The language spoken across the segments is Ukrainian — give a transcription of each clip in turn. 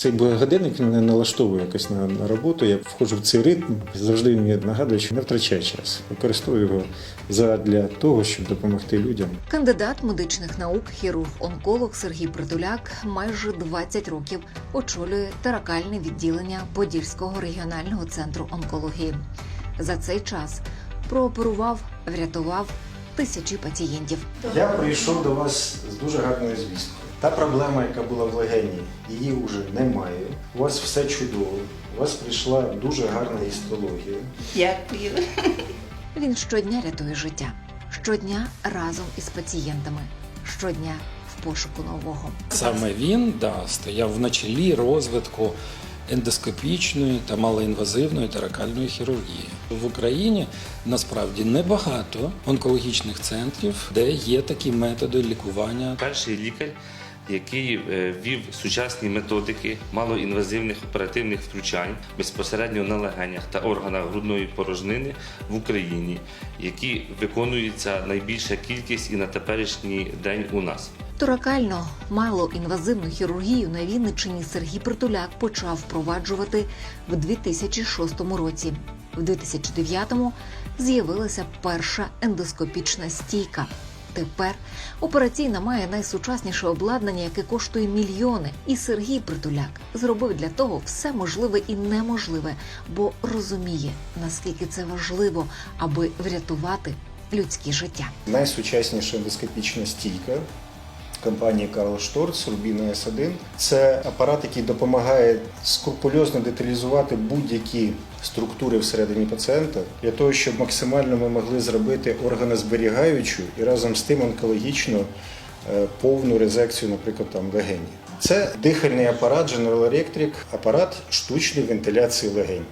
Цей годинник мене налаштовує якось на, на роботу. Я входжу в цей ритм. Завжди мені нагадує, що не втрачай час. Використовую його задля того, щоб допомогти людям. Кандидат медичних наук, хірург-онколог Сергій Притуляк майже 20 років очолює таракальне відділення Подільського регіонального центру онкології. За цей час прооперував, врятував тисячі пацієнтів. Я прийшов до вас з дуже гарною звісткою. Та проблема, яка була в легені, її вже немає. У вас все чудово. У вас прийшла дуже гарна гістологія. Дякую. Він щодня рятує життя, щодня разом із пацієнтами, щодня в пошуку нового. Саме він да, стояв на чолі розвитку ендоскопічної та малоінвазивної таракальної хірургії. В Україні насправді небагато онкологічних центрів, де є такі методи лікування. Перший лікар, який е, ввів сучасні методики малоінвазивних оперативних втручань безпосередньо на легенях та органах грудної порожнини в Україні, які виконуються найбільша кількість і на теперішній день у нас. Торакально малоінвазивну хірургію на Вінниччині Сергій Притуляк почав впроваджувати в 2006 році. В 2009-му з'явилася перша ендоскопічна стійка. Тепер операційна має найсучасніше обладнання, яке коштує мільйони. І Сергій Притуляк зробив для того все можливе і неможливе, бо розуміє, наскільки це важливо, аби врятувати людське життя. Найсучасніша ендоскопічна стійка компанії Карл Шторц Rubino S1. Це апарат, який допомагає скрупульозно деталізувати будь-які структури всередині пацієнта для того, щоб максимально ми могли зробити органозберігаючу і разом з тим онкологічно е, повну резекцію, наприклад, там легені. Це дихальний апарат General Electric, апарат штучної вентиляції легень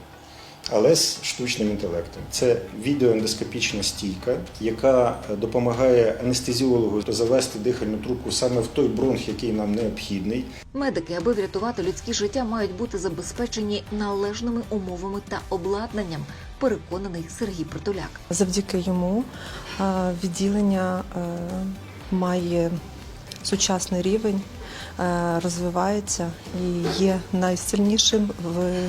але з штучним інтелектом. Це відеоендоскопічна стійка, яка допомагає анестезіологу завести дихальну трубку саме в той бронх, який нам необхідний. Медики, аби врятувати людське життя, мають бути забезпечені належними умовами та обладнанням. Переконаний Сергій Притуляк. Завдяки йому е, відділення е, має сучасний рівень, е, розвивається і є найсильнішим в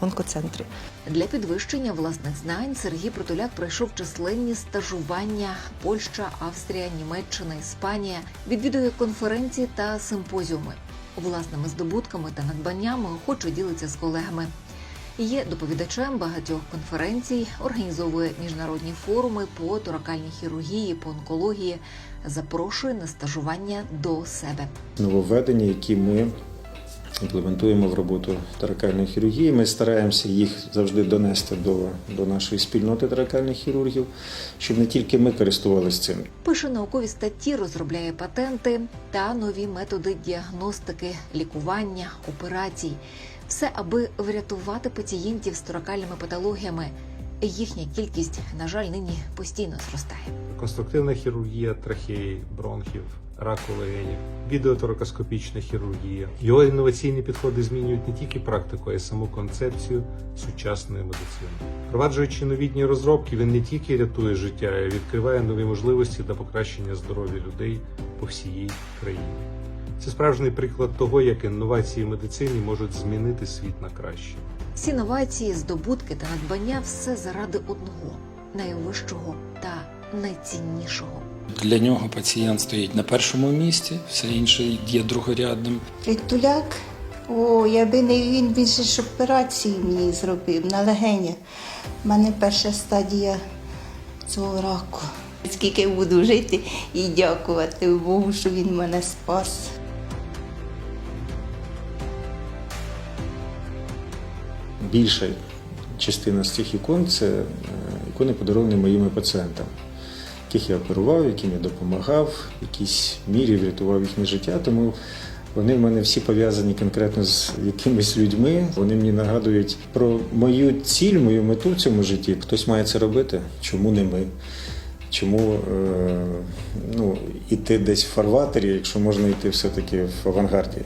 онкоцентрі. Для підвищення власних знань Сергій Притуляк пройшов численні стажування Польща, Австрія, Німеччина, Іспанія, відвідує конференції та симпозіуми. Власними здобутками та надбаннями охоче ділиться з колегами. Є доповідачем багатьох конференцій, організовує міжнародні форуми по торакальній хірургії, по онкології, запрошує на стажування до себе. Нововведення, які ми імплементуємо в роботу таракальної хірургії. Ми стараємося їх завжди донести до, до нашої спільноти таракальних хірургів, щоб не тільки ми користувалися цим. Пише наукові статті, розробляє патенти та нові методи діагностики, лікування, операцій. Все, аби врятувати пацієнтів з торакальними патологіями. Їхня кількість, на жаль, нині постійно зростає. конструктивна хірургія трахеї, бронхів, раку легенів, відеоторакоскопічна хірургія. Його інноваційні підходи змінюють не тільки практику, а й саму концепцію сучасної медицини. Впроваджуючи новітні розробки, він не тільки рятує життя, а й відкриває нові можливості для покращення здоров'я людей по всій країні. Це справжній приклад того, як інновації в медицині можуть змінити світ на краще. Всі новації, здобутки та надбання все заради одного найвищого та найціннішого. Для нього пацієнт стоїть на першому місці, все інше є другорядним. Притуляк, о, якби не він, він ж операцію мені зробив на легенях. У мене перша стадія цього раку. Скільки буду жити і дякувати Богу, що він мене спас. Більша частина з цих ікон це е, ікони, подаровані моїми пацієнтам, яких я оперував, яким я допомагав, в якійсь мірі врятував їхнє життя. Тому вони в мене всі пов'язані конкретно з якимись людьми. Вони мені нагадують про мою ціль, мою мету в цьому житті. Хтось має це робити, чому не ми? Чому е, ну, іти десь в фарватері, якщо можна йти все-таки в авангарді?